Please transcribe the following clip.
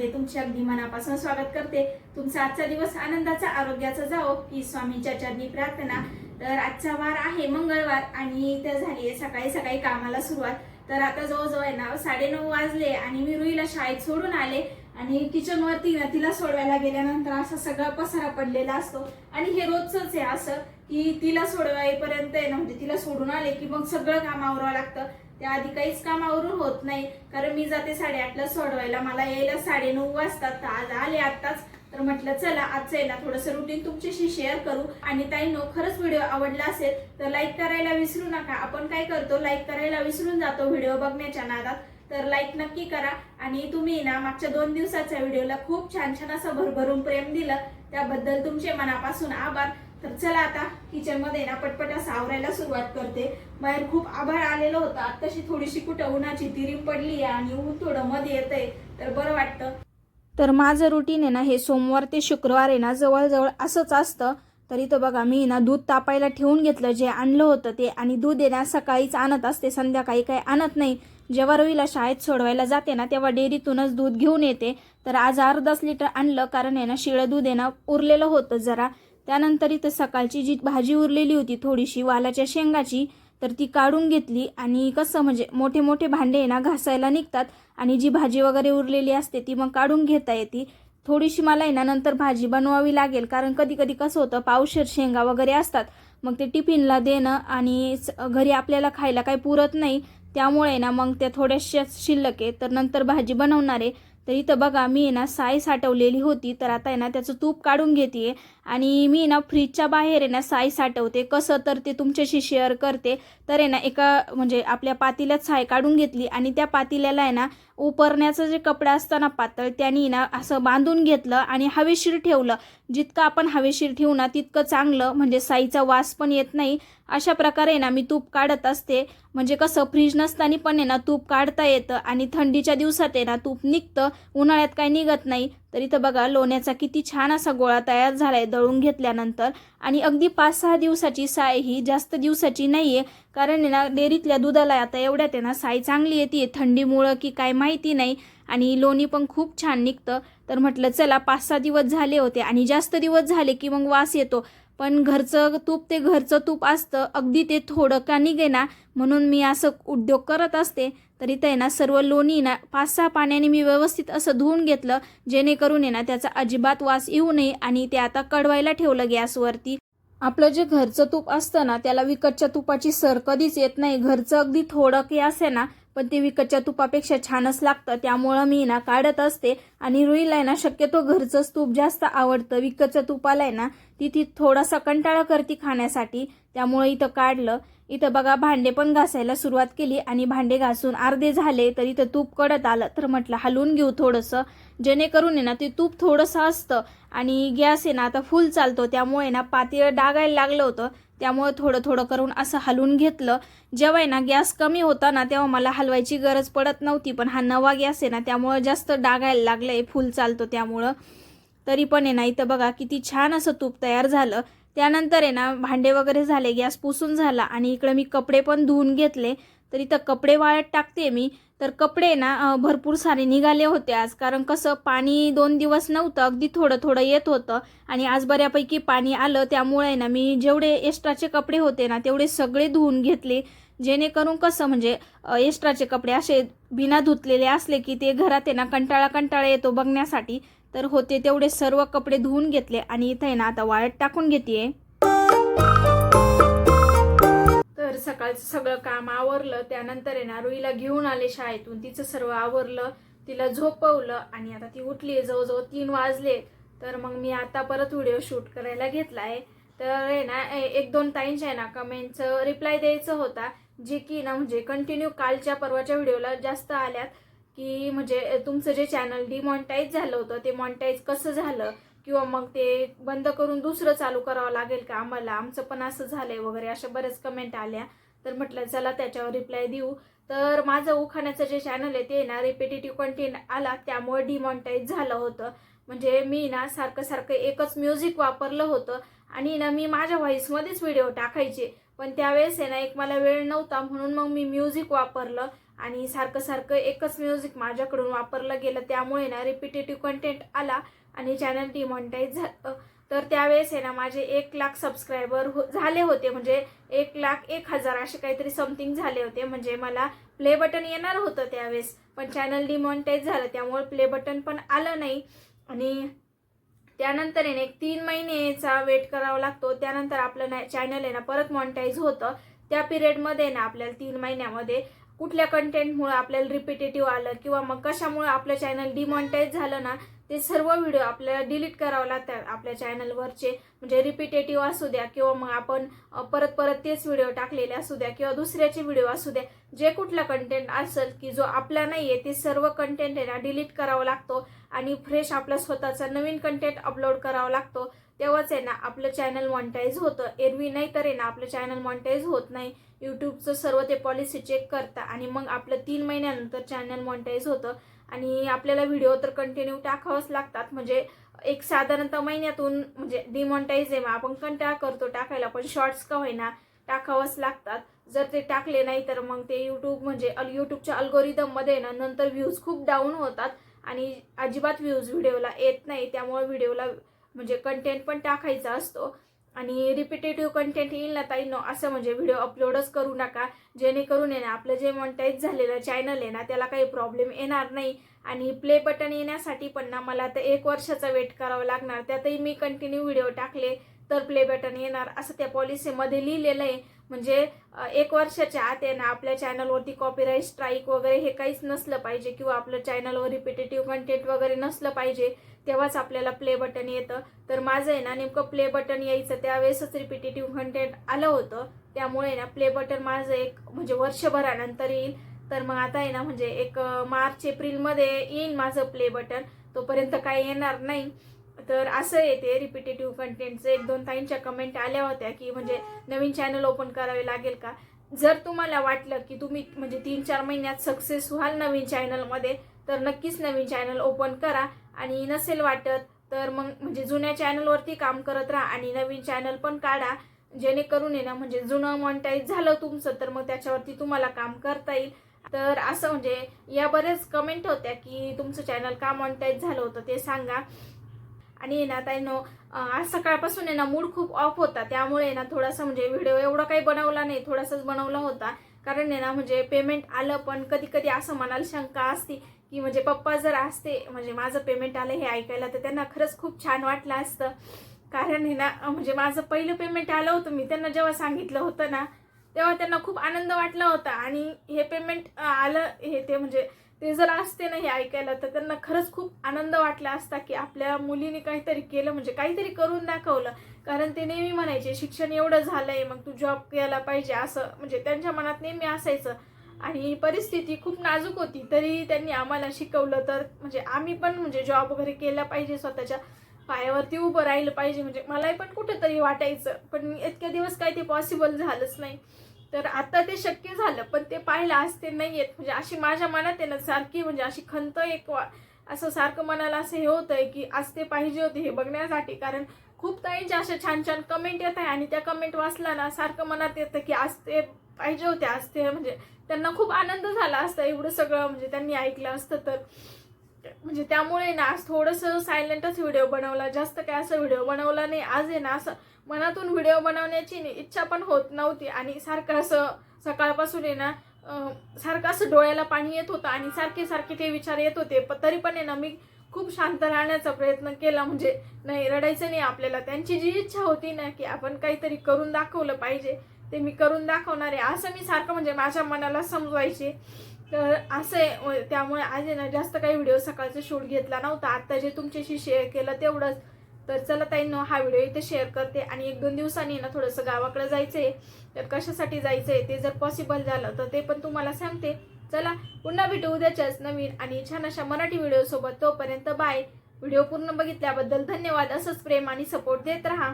मध्ये तुमचे अगदी मनापासून स्वागत करते. तुमचा आजचा दिवस आनंदाचा आरोग्याचा जाओ ही स्वामींच्या चरणी प्रार्थना. तर आजचा वार आहे मंगळवार आणि तर झाली आहे सकाळी सकाळी कामाला सुरुवात. तर आता जवळजवळ आहे ना साडेनऊ वाजले आणि मी रुईला शाळेत सोडून आले. आणि किचन वरती ना तिला सोडवायला गेल्यानंतर असा सगळा पसारा पडलेला असतो. आणि हे रोजच आहे असं की तिला सोडवायपर्यंत आहे ना म्हणजे तिला सोडून आले की मग सगळं काम आवरावं लागतं. त्याआधी काहीच काम आवरून होत नाही. कारण मी जाते साडेआठला सोडवायला. मला यायला साडेनऊ वाजतात. तर आज आले आत्ताच. तर म्हटलं चला आजचं आहे ना थोडंसं रुटीन तुमच्याशी शेअर करू. आणि ताईंनो खरंच व्हिडिओ आवडला असेल तर लाईक करायला विसरू नका. आपण काय करतो लाईक करायला विसरून जातो व्हिडिओ बघण्याच्या नादात. तर लाईक नक्की करा. आणि तुम्ही ना मागच्या दोन दिवसाच्या व्हिडिओला खूप छान छान असं भरभरून प्रेम दिलं. त्याबद्दल तुमचे मनापासून आभार. तर चला आता किचनमध्ये ना पटपट असं आवरायला सुरुवात करते. बाहेर खूप आभाळ आलेलं होतं. आत्ताशी थोडीशी कुठं उन्हाची तिरीम पडली आहे आणि ऊन थोडं मध्ये येतंय. तर बरं वाटतं. तर माझं रुटीन आहे ना हे सोमवार ते शुक्रवार आहे ना जवळजवळ असंच असतं. तर इथं बघा मी ना दूध तापायला ठेवून घेतलं जे आणलं होतं ते. आणि दूध आहे ना सकाळीच आणत असते संध्याकाळी काही आणत नाही. जेव्हा रवीला शाळेत सोडवायला जाते ना तेव्हा डेअरीतूनच दूध घेऊन येते. तर आज अर्धाच लिटर आणलं कारण आहे ना शिळं दूध आहे ना उरलेलं होतं जरा. त्यानंतर इथं सकाळची जी भाजी उरलेली होती थोडीशी वालाच्या शेंगाची तर ती काढून घेतली आणि कसं म्हणजे मोठे मोठे भांडे आहे ना घासायला निघतात आणि जी भाजी वगैरे उरलेली असते ती मग काढून घेता येते. थोडीशी मला आहे ना नंतर भाजी बनवावी लागेल कारण कधी कधी कसं होतं पावशेर शेंगा वगैरे असतात मग ते टिफिनला देणं आणि घरी आपल्याला खायला काही पुरत नाही त्यामुळे ना मग त्या थोड्याशा शिल्लक आहे तर नंतर भाजी बनवणार आहे. तर इथं बघा मी आहे ना साय साठवलेली होती तर आता आहे ना त्याचं तूप काढून घेते आणि मी ना फ्रीजच्या बाहेर आहे ना साय साठवते. कसं तर ते तुमच्याशी शेअर करते. तर आहे ना एका म्हणजे आपल्या पातील्यात साय काढून घेतली आणि त्या पातील्याला आहे ना उपरण्याचं जे कपडा असतं ना पातळ त्यांनी ना असं बांधून घेतलं आणि हवेशीर ठेवलं. जितकं आपण हवेशीर ठेवू ना तितकं चांगलं म्हणजे साईचा वास पण येत नाही. अशा प्रकारे ना मी तूप काढत असते. म्हणजे कसं फ्रीज नसताना पण आहे ना तूप काढता येतं आणि थंडीच्या दिवसात आहे ना तूप निघतं. उन्हाळ्यात काही निघत नाही. तर इथं बघा लोण्याचा किती छान असा गोळा तयार झालाय दळून घेतल्यानंतर. आणि अगदी पाच सहा दिवसाची साय ही जास्त दिवसाची नाही आहे कारण ना डेअरीतल्या दुधाला आता एवढ्यात आहे ना साय चांगली येते थंडीमुळं की काय माहिती नाही. आणि लोणी पण खूप छान निघतं. तर म्हटलं चला पाच सहा दिवस झाले होते. आणि जास्त दिवस झाले की मग वास येतो. पण घरचं तूप ते घरचं तूप असतं. अगदी ते थोडं का निघे ना म्हणून मी असं उद्योग करत असते. तर इथं आहे ना सर्व लोणी ना पाच सहा पाण्याने मी व्यवस्थित असं धुवून घेतलं जेणेकरून आहे ना त्याचा अजिबात वास येऊ नये आणि ते आता कडवायला ठेवलं गॅसवरती. आपलं जे घरचं तूप असतं ना त्याला विकतच्या तुपाची सर कधीच येत नाही. घरचं अगदी थोडं की असे ना पण ते विकतच्या तुपापेक्षा छानच लागतं. त्यामुळं मी ना काढत असते आणि रुईला आहे ना शक्यतो घरचंच तूप जास्त आवडतं. विकतच्या तुपाला आहे ना ती ती थोडासा कंटाळा करते खाण्यासाठी त्यामुळे इथं काढलं. इथं बघा भांडे पण घासायला सुरुवात केली आणि भांडे घासून अर्धे झाले तर इथं तूप कडत आलं. तर म्हटलं हलवून घेऊ थोडंसं. जेणेकरून आहे ना ते तूप थोडंसं असतं आणि गॅस आहे ना आता फुल चालतो. त्यामुळे ना पातेलं डागायला लागलं होतं. त्यामुळे थोडं थोडं करून असं हलवून घेतलं. जेव्हा आहे ना गॅस कमी होता ना तेव्हा मला हलवायची गरज पडत नव्हती. पण हा नवा गॅस आहे ना त्यामुळं जास्त डागायला लागलं आहे फुल चालतो त्यामुळं. तरी पण आहे ना इथं बघा किती छान असं तूप तयार झालं. त्यानंतर आहे ना भांडे वगैरे झाले गॅस पुसून झाला आणि इकडे मी कपडे पण धुवून घेतले. तर इथं कपडे वाळत टाकते मी. तर कपडे ना भरपूर सारे निघाले होते आज. कारण कसं पाणी दोन दिवस नव्हतं अगदी थोडं थोडं येत होतं. आणि आज बऱ्यापैकी पाणी आलं. त्यामुळे ना मी जेवढे एक्स्ट्राचे कपडे होते ना तेवढे सगळे धुवून घेतले. जेणेकरून कसं म्हणजे एक्स्ट्राचे कपडे असे बिना धुतलेले असले की ते घरात आहे ना कंटाळा कंटाळा येतो बघण्यासाठी. तर होते तेवढे सर्व कपडे धुवून घेतले आणि इथे आहे ना आता वाळत टाकून घेते तर सकाळचं सगळं काम आवरलं त्यानंतर आहे ना रुईला घेऊन आले शाळेतून. तिचं सर्व आवरलं तिला झोपवलं आणि आता ती उठली जवळजवळ तीन वाजले. तर मग मी आता परत व्हिडिओ शूट करायला घेतला आहे तर आहे ना एक दोन ताईंच्या आहे ना कमेंटचं रिप्लाय द्यायचं होता जे की ना म्हणजे कंटिन्यू कालच्या परवाच्या व्हिडिओला जास्त आल्यात. की म्हणजे तुमचं जे चॅनल डिमॉनिटाईज झालं होतं ते मॉनिटाईज कसं झालं? किंवा मग ते बंद करून दुसरं चालू करावं लागेल का आम्हाला? आमचं पण असं झालंय वगैरे अशा बऱ्याच कमेंट आल्या. तर म्हटलं चला त्याच्यावर रिप्लाय देऊ. तर माझं उखाण्याचं जे चॅनल आहे ते ना रिपिटेटिव्ह कंटेंट आला त्यामुळे डिमॉनिटाईज झालं होतं. म्हणजे मी ना सारखं सारखं एकच म्युझिक वापरलं होतं. आणि ना मी माझ्या व्हॉईसमध्येच व्हिडिओ टाकायचे. पण त्यावेळेस आहे ना एक मला वेळ नव्हता म्हणून मग मी म्युझिक वापरलं. आणि सारखं सारखं एकच म्युझिक माझ्याकडून वापरलं गेलं त्यामुळे ना रिपिटेटिव्ह कंटेंट आला आणि चॅनल डिमॉनिटाईज झालं. तर त्यावेळेस आहे ना माझे एक लाख सबस्क्रायबर हो झाले होते. म्हणजे एक लाख एक हजार असे काहीतरी समथिंग झाले होते. म्हणजे मला प्ले बटन येणार होतं त्यावेळेस पण चॅनल डिमॉनिटाईज झालं. त्यामुळे प्ले बटन पण आलं नाही. आणि त्यानंतर आहे ना एक तीन महिनेचा वेट करावा लागतो. त्यानंतर आपलं ना चॅनल आहे ना परत मॉनिटाईज होतं. त्या पिरियडमध्ये ना आपल्याला तीन महिन्यामध्ये कुठल्या कंटेंटमुळे आपल्याला रिपिटेटिव्ह आलं किंवा मग कशामुळे आपलं चॅनल डिमॉनिटाईज झालं ना ते सर्व व्हिडिओ आपल्याला डिलीट करावं लागतात आपल्या चॅनलवरचे म्हणजे रिपिटेटिव्ह असू द्या किंवा मग आपण परत परत तेच व्हिडिओ टाकलेले असू द्या किंवा दुसऱ्याचे व्हिडिओ असू द्या. जे कुठला कंटेंट असेल की जो आपला नाही आहे ते सर्व कंटेंट आहे ना डिलीट करावा लागतो आणि फ्रेश आपला स्वतःचा नवीन कंटेंट अपलोड करावा लागतो. तेव्हाच आहे ना आपलं चॅनल मॉनिटाईज होतं. एरवी नाही तर आहे ना आपलं चॅनल मॉनिटाईज होत नाही. यूट्यूबचं सर्व ते पॉलिसी चेक करता आणि मग आपलं तीन महिन्यानंतर चॅनल मॉनिटाईज होतं. आणि आपल्याला व्हिडिओ तर कंटिन्यू टाकावंच लागतात. म्हणजे एक साधारणतः महिन्यातून म्हणजे डिमॉनिटाईज आहे मग आपण कंटाळा करतो टाकायला पण शॉर्ट्स का होईना टाकावंच लागतात. जर ते टाकले नाही तर मग ते यूट्यूब म्हणजे अल यूट्यूबच्या अल्गोरिदममध्ये ना नंतर व्ह्यूज खूप डाऊन होतात आणि अजिबात व्ह्यूज व्हिडिओला येत नाही. त्यामुळे व्हिडिओला म्हणजे कंटेंट पण टाकायचा असतो. आणि रिपिटेटिव्ह कंटेंट येईल ना ताई? नो असं म्हणजे व्हिडिओ अपलोडच करू नका. जेणेकरून आहे ना आपलं जे मॉनिटाईज झालेलं चॅनल आहे ना त्याला काही प्रॉब्लेम येणार नाही. आणि प्ले बटन येण्यासाठी पण ना मला आता एक वर्षाचा वेट करावा लागणार. त्यातही मी कंटिन्यू व्हिडिओ टाकले तर प्ले बटन येणार. असं त्या पॉलिसीमध्ये लिहिलेलं आहे. म्हणजे एक वर्षाच्या आत आहे ना आपल्या चॅनलवरती कॉपीराईट स्ट्राईक वगैरे हे काहीच नसलं पाहिजे. किंवा आपलं चॅनलवर रिपिटेटिव्ह कंटेंट वगैरे नसलं पाहिजे. तेव्हाच आपल्याला प्ले बटन येतं. तर माझं आहे ना नेमकं प्ले बटन यायचं त्यावेळेसच रिपिटेटिव्ह कंटेंट आलं होतं. त्यामुळे ना प्ले बटन माझं एक म्हणजे वर्षभरानंतर येईल. तर मग आता आहे ना म्हणजे एक मार्च एप्रिलमध्ये येईल माझं प्ले बटन तोपर्यंत काही येणार नाही. तर असं येते रिपिटेटिव्ह कंटेंटचं एक दोन ताईंच्या कमेंट आल्या होत्या की म्हणजे नवीन चॅनल ओपन करावे लागेल का? जर तुम्हाला वाटलं की तुम्ही म्हणजे तीन चार महिन्यात सक्सेस व्हाल नवीन चॅनलमध्ये तर नक्कीच नवीन चॅनल ओपन करा. आणि नसेल वाटत तर मग म्हणजे जुन्या चॅनलवरती काम करत राहा आणि नवीन चॅनल पण काढा. जेणेकरून आहे ना म्हणजे जुनं मॉनिटाईज झालं तुमचं तर मग त्याच्यावरती तुम्हाला काम करता येईल. तर असं म्हणजे या बरेच कमेंट होत्या की तुमचं चॅनल का मॉनिटाईज झालं होतं ते सांगा. आणि आहे ना ताईनो आज सकाळपासून आहे ना मूड खूप ऑफ होता. त्यामुळे आहे ना थोडासा म्हणजे व्हिडिओ एवढा काही बनवला नाही थोडासाच बनवला होता. कारण आहे ना म्हणजे पेमेंट आलं पण कधी कधी असं मनाला शंका असते की म्हणजे पप्पा जर असते म्हणजे माझं पेमेंट आलं हे ऐकायला तर त्यांना खरंच खूप छान वाटलं असतं. कारण हे ना म्हणजे माझं पहिलं पेमेंट आलं होतं मी त्यांना जेव्हा सांगितलं होतं ना तेव्हा त्यांना खूप आनंद वाटला होता. आणि हे पेमेंट आलं हे ते म्हणजे ते जर असते ना हे ऐकायला तर त्यांना खरंच खूप आनंद वाटला असता की आपल्या मुलीने काहीतरी केलं म्हणजे काहीतरी करून दाखवलं. कारण ते नेहमी म्हणायचे शिक्षण एवढं झालं आहे मग तू जॉब केला पाहिजे असं. म्हणजे त्यांच्या मनात नेहमी असायचं. आणि परिस्थिती खूप नाजूक होती. तरी त्यांनी आम्हाला शिकवलं तर म्हणजे आम्ही पण म्हणजे जॉब वगैरे केला पाहिजे स्वतःच्या पायावरती उभं राहिलं पाहिजे. म्हणजे मलाही पण कुठेतरी वाटायचं पण इतक्या दिवस काही ते पॉसिबल झालंच नाही. तर आता ते शक्य झालं पण ते पाहिलं आज ते नाही येत. म्हणजे अशी माझ्या मनात आहे ना सारखी म्हणजे अशी खंत एक वा- असं सारखं मनाला असं हे होतंय की आज ते पाहिजे होते हे बघण्यासाठी. कारण खूप ताईंच्या अशा छान छान कमेंट येत आहे आणि त्या कमेंट वाचला ना सारखं मनात येतं की आज ते पाहिजे होते असते. म्हणजे त्यांना खूप आनंद झाला असता एवढं सगळं. म्हणजे त्यांनी ऐकलं असतं तर. म्हणजे त्यामुळे ना आज थोडंसं सायलेंटच व्हिडिओ बनवला. जास्त काय असं व्हिडिओ बनवला नाही. आज आहे ना असं मनातून व्हिडिओ बनवण्याची इच्छा पण होत नव्हती. आणि सारखं असं सकाळपासून आहे ना सारखं असं डोळ्याला पाणी येत होतं आणि सारखे सारखे ते विचार येत होते. पण तरी पण आहे ना मी खूप शांत राहण्याचा प्रयत्न केला. म्हणजे नाही रडायचं नाही आपल्याला. त्यांची जी इच्छा होती ना की आपण काहीतरी करून दाखवलं पाहिजे. ते मी करून दाखवणार आहे. असं मी सारखं म्हणजे माझ्या मनाला समजवायचे. तर असं आहे त्यामुळे आज आहे ना जास्त काही व्हिडिओ सकाळचा शूट घेतला नव्हता. आत्ता जे तुमच्याशी शेअर केलं तेवढंच. तर चला ताईंनो हा व्हिडिओ इथे शेअर करते. आणि एक दोन दिवसांनी ना थोडंसं गावाकडे जायचंय. तर कशासाठी जायचंय ते जर पॉसिबल झालं तर ते पण तुम्हाला सांगते. चला पुन्हा भेटू उद्याच्याच नवीन आणि छान अशा मराठी व्हिडिओसोबत तोपर्यंत बाय. व्हिडिओ पूर्ण बघितल्याबद्दल धन्यवाद. असंच प्रेम आणि सपोर्ट देत राहा.